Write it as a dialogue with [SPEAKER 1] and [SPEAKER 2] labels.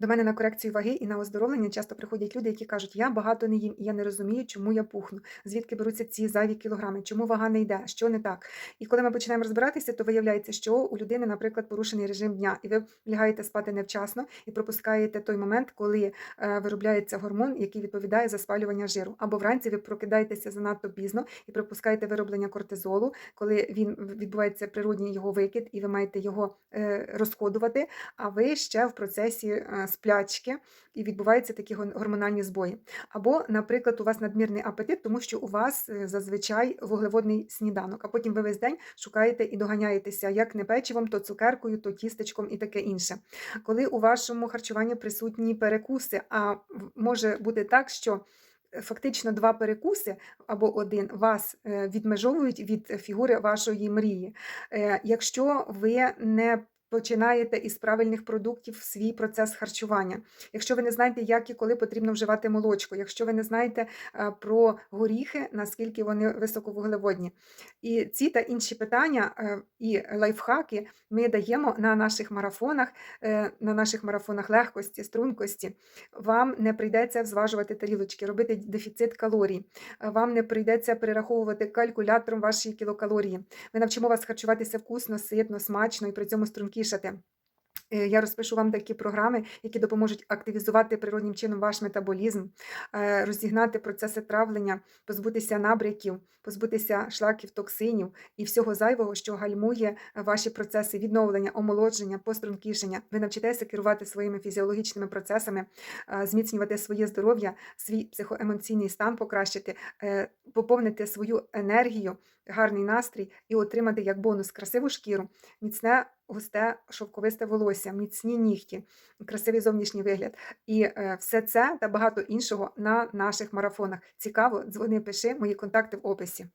[SPEAKER 1] До мене на корекцію ваги і на оздоровлення часто приходять люди, які кажуть, я багато не їм, і я не розумію, чому я пухну, звідки беруться ці зайві кілограми, чому вага не йде, що не так. І коли ми починаємо розбиратися, то виявляється, що у людини, наприклад, порушений режим дня, і ви лягаєте спати невчасно і пропускаєте той момент, коли е, виробляється гормон, який відповідає за спалювання жиру. Або вранці ви прокидаєтеся занадто пізно і пропускаєте вироблення кортизолу, коли він відбувається природній його викид, і ви маєте його е, розходувати. А ви ще в процесі е, сплячки, і відбуваються такі гормональні збої. Або, наприклад, у вас надмірний апетит, тому що у вас е, зазвичай вуглеводний сніданок, а потім ви весь день шукаєте і доганяєтеся як не печивом, то цукеркою, то тістечком і таке інше. Коли у вашому харчуванні присутні перекуси, а може бути так, що е, Фактично два перекуси або один вас е, відмежовують від фігури вашої мрії. Якщо ви не починаєте із правильних продуктів свій процес харчування, якщо ви не знаєте, як і коли потрібно вживати молочко, якщо ви не знаєте е, про горіхи, наскільки вони високовуглеводні. І ці та інші питання е, і лайфхаки ми даємо на наших марафонах, е, на наших марафонах легкості, стрункості. Вам не прийдеться зважувати тарілочки, робити дефіцит калорій. Вам не прийдеться перераховувати калькулятором ваші кілокалорії. Ми навчимо вас харчуватися вкусно, ситно, смачно і при цьому стрункішати. Е, Я розпишу вам такі програми, які допоможуть активізувати природнім чином ваш метаболізм, е, розігнати процеси травлення, позбутися набряків, позбутися шлаків, токсинів і всього зайвого, що гальмує ваші процеси відновлення, омолодження, пострункішення. Ви навчитеся керувати своїми фізіологічними процесами, е, зміцнювати своє здоров'я, свій психоемоційний стан покращити, поповнити свою енергію, гарний настрій і отримати як бонус красиву шкіру, міцне густе шовковисте волосся, міцні нігті, красивий зовнішній вигляд. І е, все це та багато іншого на наших марафонах. Цікаво, дзвони, пиши, мої контакти в описі.